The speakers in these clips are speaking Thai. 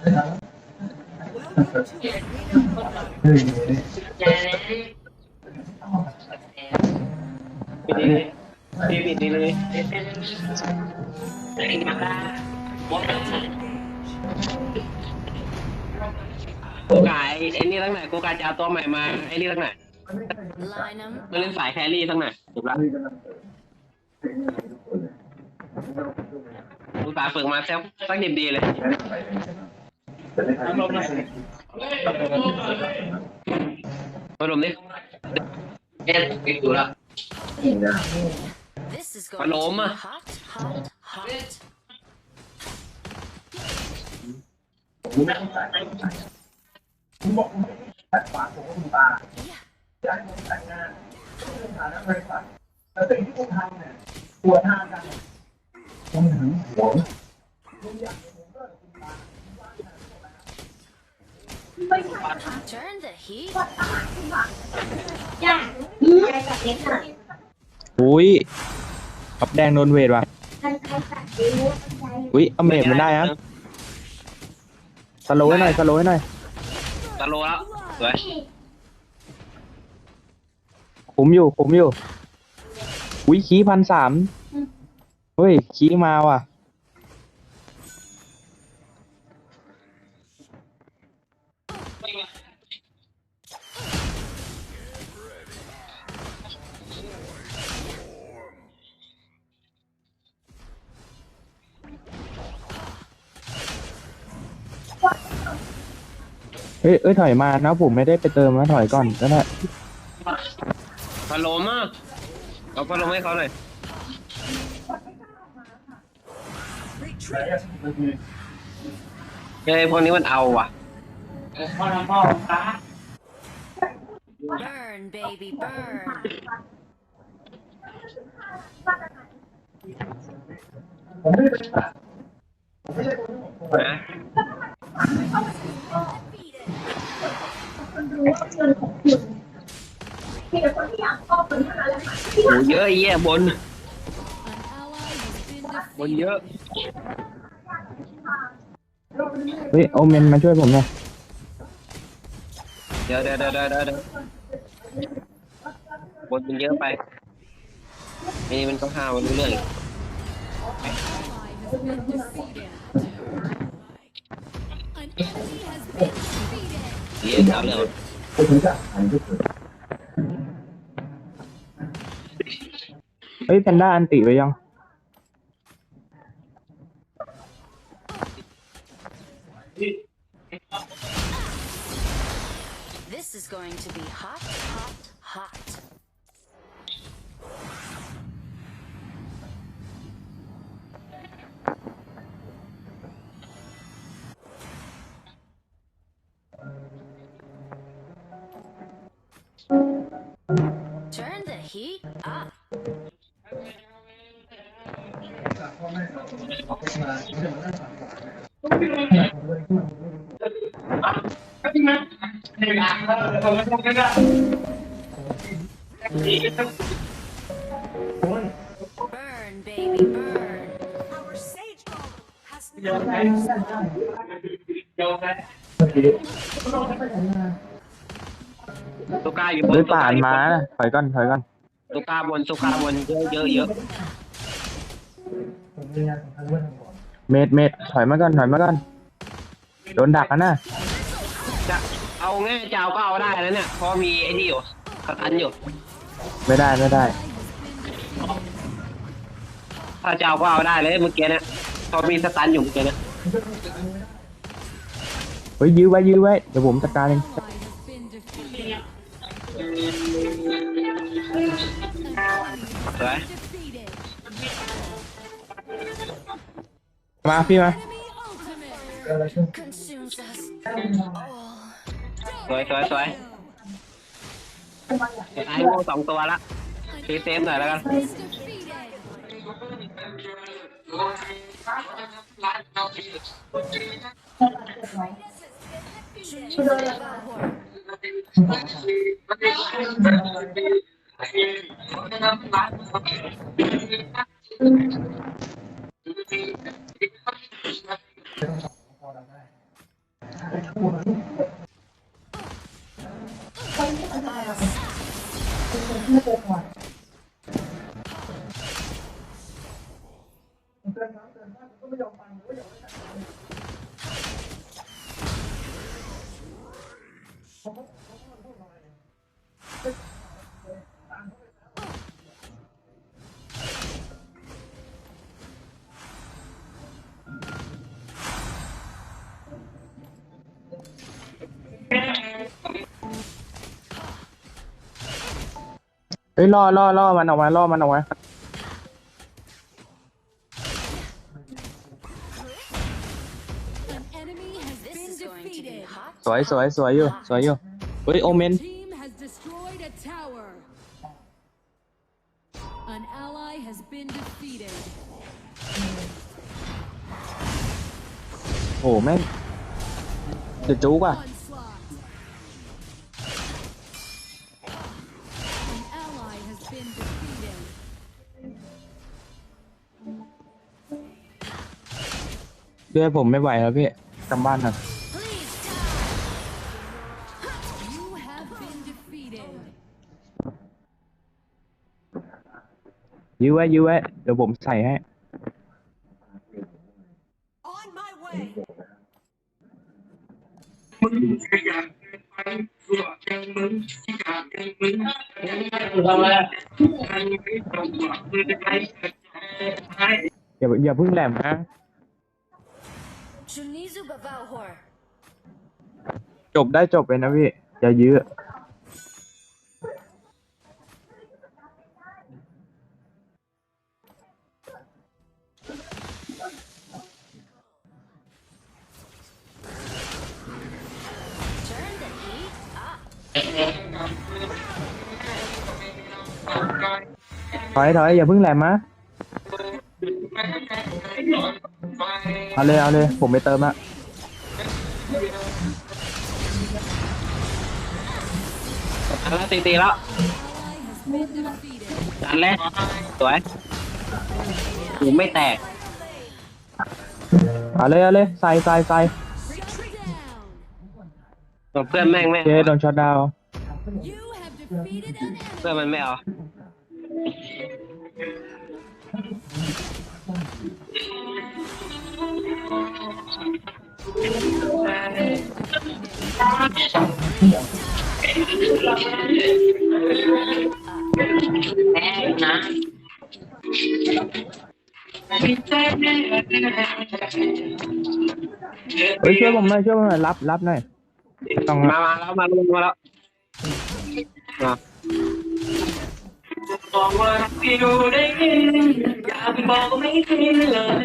พี่ปิดนี่เลยกูกายไอ้นี่ตั้งไหนกูกายจะเอาตัวใหม่มาไอ้นี่ตั้งไหนมาเล่นสายแครี่ตั้งไหนจบละกูตาฝึกมาแซ่บสักดิบดีเลย มาดมดิเอ็ดปิดดูละ This is going Paloma. to be hot, hot, hot. ไม่ใช่ Turn the heat ย่าอะไรกับเล็กหน่อยอุ้ยขับแดงโดนเวทว่ะ ใครใครตัดดิ้วใครอุ้ยเอาเมจมันได้นะสโลว์ให้หน่อยสโลว์ให้หน่อย ตะโลแล้วสวยคุ้มอยู่คุ้มอยู่ อุ้ยคีพันสามเฮ้ยคีมาว่ะ เฮ้ยเอ้ยถอยมานะผมไม่ได้ไปเติมนะถอยก่อนก็ได้ปลาโลมากเอาปลาโลมให้เขาหน่อยเฮ้ยพวกนี้มันเอาว่ะ burn, baby, burn. นะ คนรู้ว่าเงินของคุณมีแต่คนที่อยากชอบคุณเท่านั้นแหละค่ะที่โหเยอะไอ้เหี้ยบน บนเยอะ เฮ้ยโอเมนมาช่วยผมหน่อยเดี๋ยวเดี๋ยวเดี๋ยวเดี๋ยวเดี๋ยวบนมันเยอะไปไอ้นี่มันก็ห้ามันรู้เรื่องอีกเหี้ยเอาเรื่ องเฮ้ยแพนด้าอันติไปยัง This is going to be hot, hot, hot. Burn, baby, burn. ตุก้าอยู่บนเฮ้ยป่านมานะถอยก่อนถอยก่อนตุก้าบนตุก้าบนเยอะเยอะเยอะเมดเมดถอยมาก่อนถอยมาก่อนโดนดักกันนะจะ เอาง่ายจะเอาก็เอาได้แล้วเนี่ยเพราะมีไอ้นี่อยู่สตันอยู่ไม่ได้ไม่ได้ถ้าจะเอาก็เอาได้เลยเมื่อกี้เนี่ยพอมีสตันอยู่เมื่อกี้เนี่ยเฮ้ยยื้อไว้ยื้อไว้เดี๋ยวผมจัดการเองสวยมาพี่มา Consumes us. สวยสวยสวยไอ้โง่สองตัวละเซฟเซฟหน่อยแล้วกัน 哎呀，这个好。 ฮ้ยล่อล่อล่อมันออกมาล่อมันออกมา An enemy has This been is going to be defeated. hot. สวยสวยสวยอยู่สวยอยู่เฮ้ยโอเมน Team has destroyed a tower. An ally has been defeated. โอ้แม่งเดือดจุกอะ Onslaught. ด้วยผมไม่ไหวแล้วพี่กลับบ้านครับ Please die. You have been defeated. ยื้อไว้ยื้อไว้เดี๋ยวผมใส่ให้ On my way. อย่าอย่าเพิ่งแหลมนะ จบได้จบเลยนะพี่ อย่ายื้อ Turn the heat up. ถอยถอยอย่าเพิ่งแหลมนะเอาเลยเอาเลย ผมไปเติมละ อันละตีตีแล้ว Ally has been defeated. อันแรกสวยหูไม่แตกเอาเลยเอาเลยใส่ใส่ใส่ Shut down. เพื่อนแม่งแม่งเจโดนช็อตดาวน์ You have defeated an เพื่อน enemy. มันไม่เอา เฮ้ยช่วยผมหน่อยช่วยผมหน่อยรับรับหน่อยต้องมามาแล้วมาลงมาแล้วมา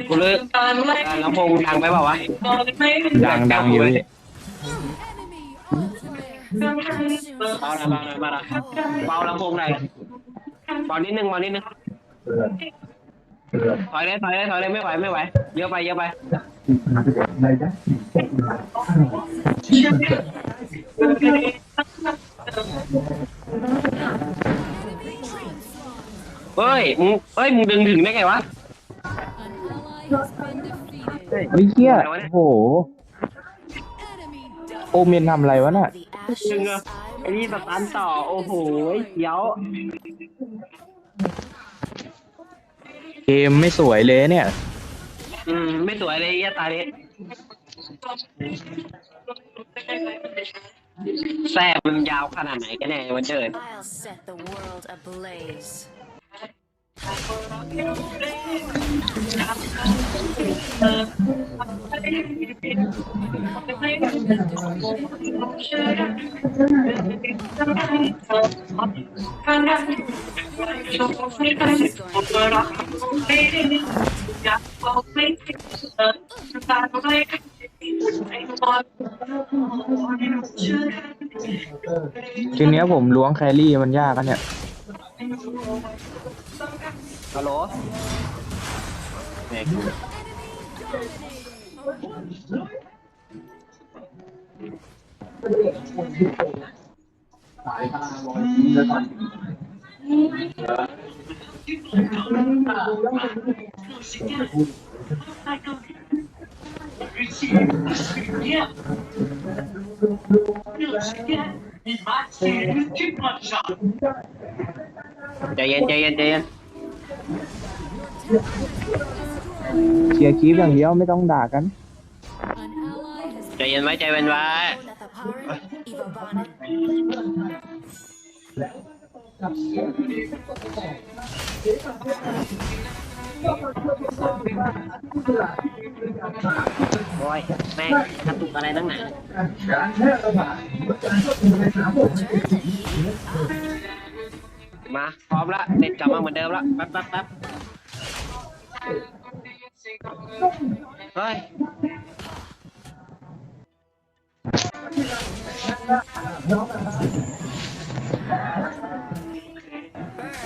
กูเลยลำโพงดังไปเปล่าวะดังดังอยู่พี่ Enemy ultimate. เบาหน่อยเบาหน่อยเบาหน่อยเบาลำโพงหน่อยเบานิดนึงเบานิดนึงถอยเลยถอยเลยถอยเลยไม่ไหวไม่ไหวเยอะไปเยอะไปเฮ้ยมึงเฮ้ยมึงดึงถึงได้ไงวะ An ally has been defeated. เฮ้ยเฮียโอ้โห โอเมนทำอะไรวะน่ะ The ดึง ashes อะ I ไอ้นี่ส will ตันต่อ โอ้โหเดี๋ยวเกมไม่สวยเลยเนี่ย อืม ไม่สวยเลยไอ้เหี้ยตานี้แซ่บมันยาวขนาดไหนกันแน่วันเดิน I'll set the world ablaze. ทีเนี้ยผมล้วงแครี่มันยากอะเนี่ย ฮัลโหลเนี่ยใจเย็นใจเย็นใจเย็น เคลียร์คลิปอย่างเดียวไม่ต้องด่ากัน ใจเย็นไว้ใจเย็นไว้ โอ้ยแม่งกระตุกอะไรตั้งหนามาพร้อมละเน็ตกลับมาเหมือนเดิมละแป๊บแป๊บแป๊บ เฮ้ย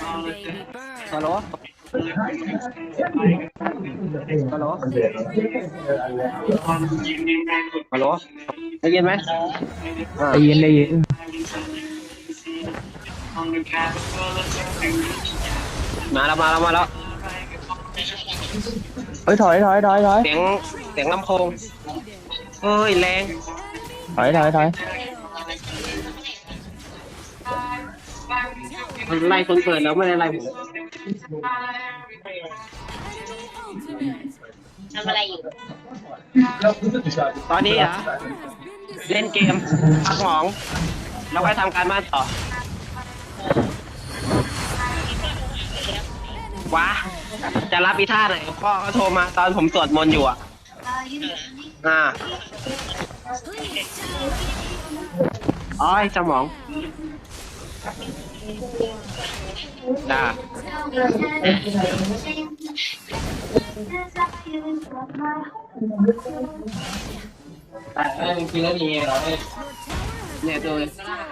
Burn, baby, burn. ฮัลโหลฮัลโหลฮัลโหลได้ยินไหมอ่าได้ยินได้ยินมาแล้วมาแล้วมาแล้ว เฮ้ยถอยถอยถอยถอยเสียงเสียงลำโพงเฮ้ยแรงถอยถอยถอยมันไล่คนเกิดแล้วไม่ได้ไล่ผม ultimate. ตอนนี้เหรอ Has been เล่นเกมพักหมอง แล้วไปทำการบ้านต่อ ว้าจะรับอีท่าไหนพ่อเขาโทรมาตอนผมสวดมนต์อยู่อะ อ่าอ้อยสมองด่าแต่เออจริงๆแล้วมีเหรอเนี่ยตัว destroyed.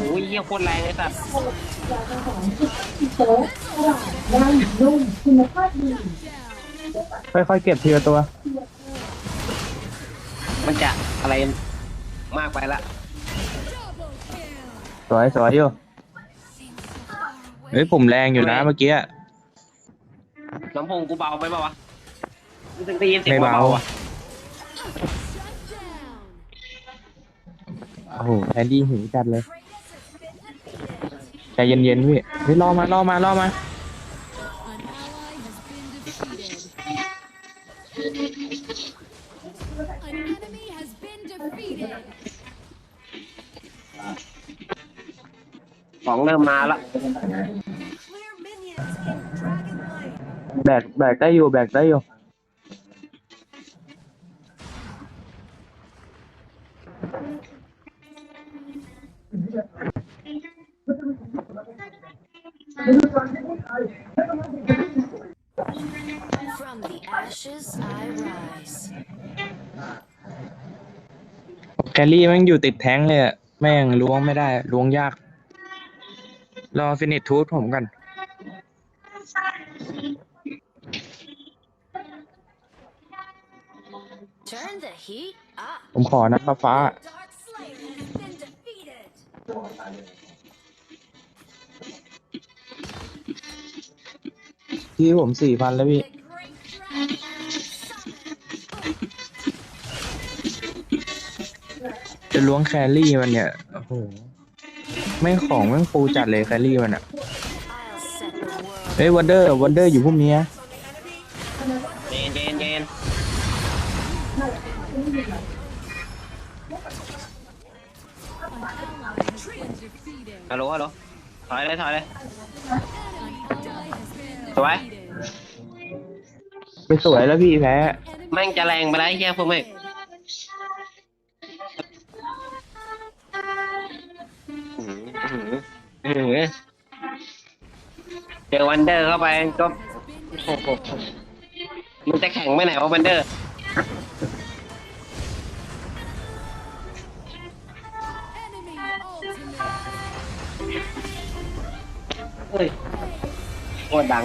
โอ้ยเยี่ยโคตรแรงเลยสัตว์ค่อยๆเก็บทีละตัว มันจะอะไรมากไปละ Double kill. สวยสวยอยู่เฮ้ยผมแรงอยู่นะเมื่อกี้อะลำโพงกูเบาไปเปล่าวะ รู้สึกได้ยินเสียงไม่เบาเบาๆอะ Shut down. โอ้โหแอนดี้หูจัดเลยใจเย็นๆพี่เฮ้ยรอมารอมารอมา An ally has been defeated. An enemy has been defeated. ของเริ่มมาละ Clear minions in Dragon Lane. แบกแบกได้อยู่แบกได้อยู่ แคลรี่แม่งอยู่ติดแท้งเลยอะแม่งล้วงไม่ได้ล้วงยาก รอฟินิชทูธผมกัน Turn the heat up. ผมขอนะฟ้าฟ้า Dark Slayer has been defeated. ที่ผมสี่พันแล้วพี่ จะล้วงแครี่มันเนี่ย โอ้โห ไม่งของแม่งฟูจัดเลยแครี่มันอะ I'll set the world. เฮ้ยวันเดอร์วันเดอร์อยู่พวกนี้นะเย็นเย็นเย็น An ally has been defeated. ฮัลโหลฮัลโหลถอยเลยถอยเลย An ally has been สวย defeated. ไปสวยแล้วพี่แพ้ Enemy แม่งจะแรงไปได้เฮียพวกแม่ง อื้ออเจอวันเดอร์เข้าไปก็โอ้โหมันจะแข่งไปไหนวะวันเดอร์ enemy ultimate. เฮ้ยโคตรดัง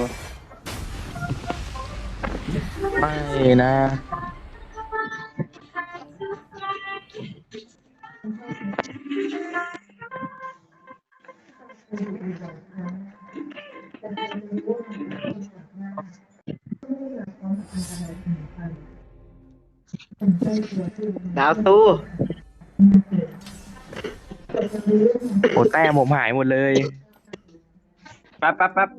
ไม่นะ ดาวตู้โอ้แต้มผมหายหมดเลยแป๊บแป๊บแป๊บ